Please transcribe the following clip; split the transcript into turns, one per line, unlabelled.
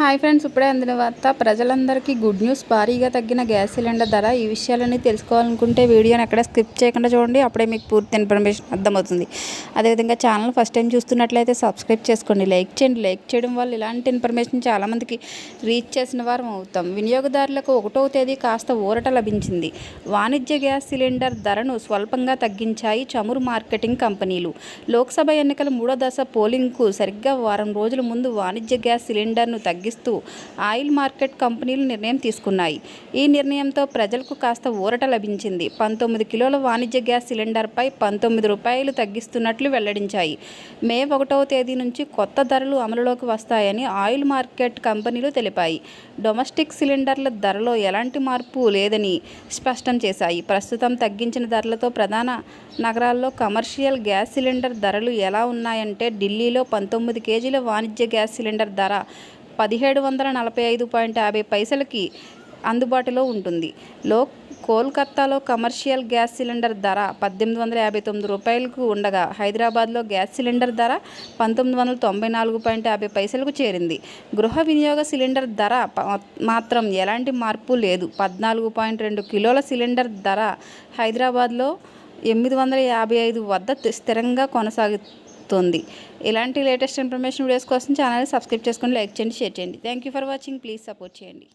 Hi friends ఇప్పుడే అందిన వార్త. ప్రజలందరికీ గుడ్ న్యూస్. భారీగా తగ్గిన గ్యాస్ సిలిండర్ ధర. ఈ విషయాలన్నీ తెలుసుకోవాలనుకుంటే వీడియోని ఎక్కడ స్కిప్ చేయకుండా చూడండి. అప్పుడే మీకు పూర్తి ఇన్ఫర్మేషన్ అర్థమవుతుంది. అదేవిధంగా ఛానల్ ఫస్ట్ టైం చూస్తున్నట్లయితే సబ్స్క్రైబ్ చేసుకోండి. లైక్ చేయండి. లైక్ చేయడం వల్ల ఇలాంటి ఇన్ఫర్మేషన్ చాలామందికి రీచ్ చేసిన వారం అవుతాం. వినియోగదారులకు ఒకటవ తేదీ కాస్త ఊరట లభించింది. వాణిజ్య గ్యాస్ సిలిండర్ ధరను స్వల్పంగా తగ్గించాయి చమురు మార్కెటింగ్ కంపెనీలు. లోక్సభ ఎన్నికల మూడో దశ పోలింగ్కు సరిగ్గా వారం రోజుల ముందు వాణిజ్య గ్యాస్ సిలిండర్ను తగ్గి తగ్గిస్తూ ఆయిల్ మార్కెట్ కంపెనీలు నిర్ణయం తీసుకున్నాయి. ఈ నిర్ణయంతో ప్రజలకు కాస్త ఊరట లభించింది. పంతొమ్మిది కిలోల వాణిజ్య గ్యాస్ సిలిండర్పై పంతొమ్మిది రూపాయలు తగ్గిస్తున్నట్లు వెల్లడించాయి. మే ఒకటవ తేదీ నుంచి కొత్త ధరలు అమలులోకి వస్తాయని ఆయిల్ మార్కెట్ కంపెనీలు తెలిపాయి. డొమెస్టిక్ సిలిండర్ల ధరలో ఎలాంటి మార్పు లేదని స్పష్టం చేశాయి. ప్రస్తుతం తగ్గించిన ధరలతో ప్రధాన నగరాల్లో కమర్షియల్ గ్యాస్ సిలిండర్ ధరలు ఎలా ఉన్నాయంటే ఢిల్లీలో పంతొమ్మిది కేజీల వాణిజ్య గ్యాస్ సిలిండర్ ధర పదిహేడు వందల నలభై ఐదు పాయింట్ యాభై పైసలకి అందుబాటులో ఉంటుంది. లో కోల్కత్తాలో కమర్షియల్ గ్యాస్ సిలిండర్ ధర పద్దెనిమిది వందల యాభై తొమ్మిది రూపాయలకు ఉండగా హైదరాబాద్లో గ్యాస్ సిలిండర్ ధర పంతొమ్మిది వందల తొంభై నాలుగు పాయింట్ యాభై పైసలకు చేరింది. గృహ వినియోగ సిలిండర్ ధర మాత్రం ఎలాంటి మార్పు లేదు. పద్నాలుగు పాయింట్ రెండు కిలోల సిలిండర్ ధర హైదరాబాద్లో ఎనిమిది వందల యాభై ఐదు వద్ద స్థిరంగా కొనసాగుతుంది ఇలాంటి లేటెస్ట్ ఇన్ఫర్మేషన్ వీడియోస్ కోసం ఛానల్ సబ్స్క్రైబ్ చేసుకొని లైక్ చేయండి షేర్ చేయండి. Thank you for watching please support చేయండి.